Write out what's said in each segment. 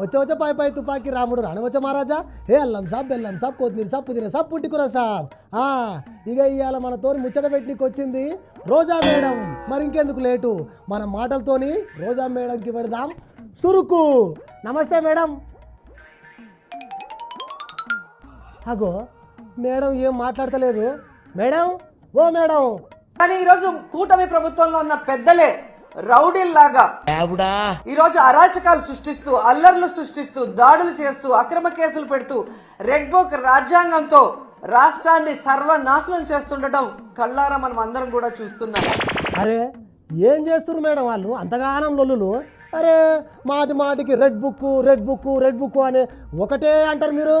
వచ్చే వచ్చే పై పై తుపాకి రాముడు రానవచ్చ మహారాజా. ఏ అల్లం సాబ్ బెల్లం సాబ్ కొత్తిమీర సాబ్ పుదీనా సాబ్ పుట్టికూర సాబ్. ఆ, ఇక ఇవాళ మనతో ముచ్చట పెట్టినకి వచ్చింది రోజా మేడం. మరి ఇంకెందుకు లేటు? మన మాటలతోని రోజా మేడంకి పెడదాం. సురుకు నమస్తే మేడం. అగో మేడం ఏం మాట్లాడతలేదు? మేడం ఓ మేడం. కానీ ఈరోజు కూటమి ప్రభుత్వంలో ఉన్న పెద్దలే రౌడీల్లాగా. ఈ రోజు అరాచకాలు సృష్టిస్తూ అల్లర్లు సృష్టిస్తూ దాడులు చేస్తూ అక్రమ కేసులు పెడుతూ రెడ్ బుక్ రాజ్యాంగంతో రాష్ట్రాన్ని సర్వనాశనం చేస్తుండటం కళ్ళారా మనం అందరం కూడా చూస్తున్నాం. అరే ఏం చేస్తున్నారు మేడం వాళ్ళు? అంతగానం లొల్లులు. అరే మాటి మాటికి red book red book red book అని ఒకటే అంటారు మీరు?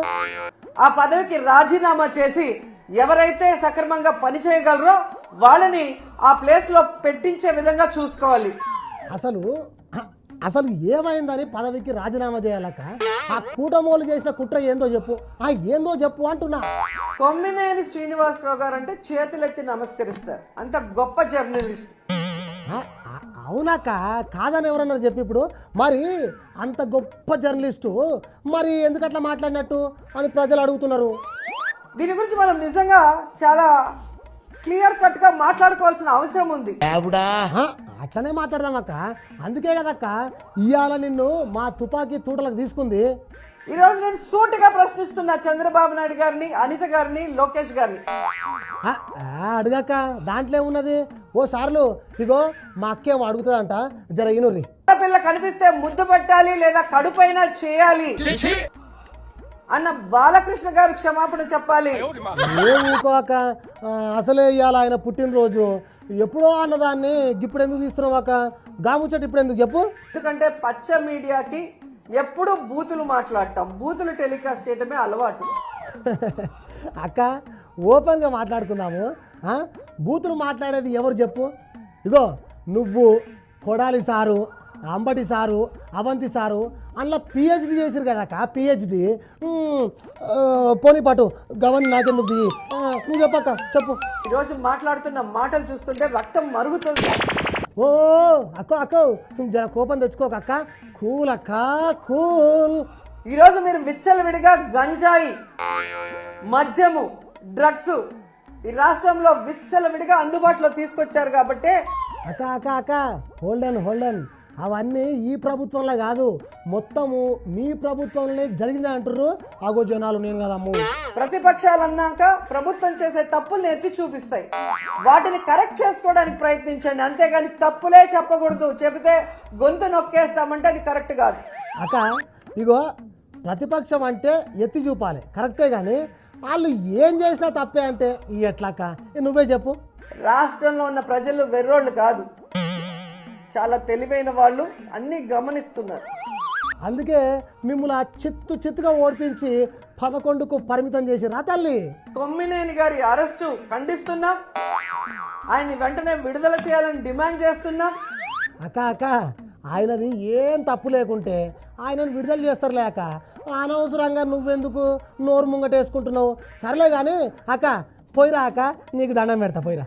ఆ పదవికి రాజీనామా చేసి ఎవరైతే సక్రమంగా పని చేయగలరో వాళ్ళని ఆ ప్లేస్లో పెట్టించే విధంగా చూసుకోవాలి. అసలు అసలు ఏమైందని పదవికి రాజీనామా చేయాలక ఆ కూటమోలు చేసిన కుట్ర ఏందో చెప్పు. ఆ ఏందో చెప్పు అంటున్నా. కొమ్మినేని శ్రీనివాసరావు గారు అంటే చేతులెత్తి నమస్కరిస్తారు. అంత గొప్ప జర్నలిస్ట్. ఆ, ఆ, అవునాక కాదని ఎవరన్నారు చెప్పి ఇప్పుడు. మరి అంత గొప్ప జర్నలిస్టు మరి ఎందుకట్లా మాట్లాడినట్టు అని ప్రజలు అడుగుతున్నారు. దీని గురించి మనం నిజంగా చాలా క్లియర్ కట్గా మాట్లాడుకోవాల్సిన అవసరం ఉంది. అట్లనే మాట్లాడదాం అక్క. అందుకే కదక్క ఇవాళ నిన్ను మా తుపాకీ తూటలకు తీసుకుంది. ఈ రోజు నేను సూటిగా ప్రశ్నిస్తున్నా చంద్రబాబు నాయుడు గారిని అనిత గారిని లోకేష్ గారిని. అడగక్క దాంట్లో ఏమున్నది? ఓ సార్లు ఇగో మా అక్కేమో అడుగుతుందంట జర ఇనుర్రి. పిల్ల కనిపిస్తే ముద్దు పెట్టాలి లేదా కడుపైన చేయాలి. అన్న బాలకృష్ణ గారు క్షమాపణ చెప్పాలి. అసలే ఇవాళ ఆయన పుట్టినరోజు. ఎప్పుడో అన్నదాన్ని ఇప్పుడు ఎందుకు తీస్తున్నావు అక్క? గాముచ్చట ఇప్పుడు ఎందుకు చెప్పు. ఎందుకంటే పచ్చ మీడియాకి ఎప్పుడు బూతులు మాట్లాడటం బూతులు టెలికాస్ట్ చేయడమే అలవాటు. అక్క ఓపెన్గా మాట్లాడుకుందాము? బూతులు మాట్లాడేది ఎవరు చెప్పు. ఇగో నువ్వు Kodali sir Ambati sir Avanthi sir అందులో పిహెచ్డి చేసిరు కదా అక్క పిహెచ్డి పోనీ పాటు గవన్ నాకెందుకు నువ్వు చెప్పక్క చెప్పు. ఈరోజు మాట్లాడుతున్న మాటలు చూస్తుంటే రక్తం మరుగుతుంది. ఓ అక్క అక్క జర కోపం తెచ్చుకోక అక్క. కూల్ అక్క కూల్. ఈరోజు మీరు విచ్చలవిడిగా గంజాయి మద్యము డ్రగ్స్ ఈ రాష్ట్రంలో విచ్చలవిడిగా అందుబాటులో తీసుకొచ్చారు కాబట్టి అక్క అక్క అక్క హోల్డెన్ హోల్డెన్ అవన్నీ ఈ ప్రభుత్వంలో కాదు మొత్తము మీ ప్రభుత్వంలో జరిగింది అంటారు ఆగో జనాలు నేను కదమ్ము ప్రతిపక్షాలు అన్నాక ప్రభుత్వం చేసే తప్పుల్ని ఎత్తి చూపిస్తాయి. వాటిని కరెక్ట్ చేసుకోవడానికి ప్రయత్నించండి. అంతేగాని తప్పులే చెప్పకూడదు. చెబితే గొంతు నొక్కేస్తామంటే అది కరెక్ట్ కాదు. అక్క ఇగో ప్రతిపక్షం అంటే ఎత్తి చూపాలి. కరెక్టే కానీ వాళ్ళు ఏం చేసినా తప్పే అంటే ఈ ఎట్లాక్క నువ్వే చెప్పు. రాష్ట్రంలో ఉన్న ప్రజలు వెర్రోళ్ళు కాదు. చాలా తెలివైన వాళ్ళు అన్ని గమనిస్తున్నారు. అందుకే మిమ్మల్ని ఆ చిత్తు చిత్తుగా ఓడిపించి పదకొండుకు పరిమితం చేసి రా తల్లి? కొమ్మినేని గారి అరెస్టు ఖండిస్తున్నాం. ఆయన్ని వెంటనే విడుదల చేయాలని డిమాండ్ చేస్తున్నాం. అక్క అక్క ఆయనది ఏం తప్పు లేకుంటే ఆయనను విడుదల చేస్తారు లేక అనవసరంగా నువ్వెందుకు నోరు ముంగటేసుకుంటున్నావు? సర్లే కానీ అక్క పోయిరా అక్క నీకు దండం పెడతా పోయిరా.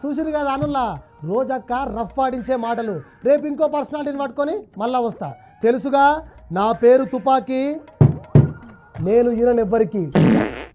చూసిరు కదా అనుల్లా రోజక్క రఫ్ ఆడించే మాటలు. రేపు ఇంకో పర్సనాలిటీని పట్టుకొని మళ్ళా వస్తా. తెలుసుగా నా పేరు తుపాకీ నేను ఈయనెవ్వరికి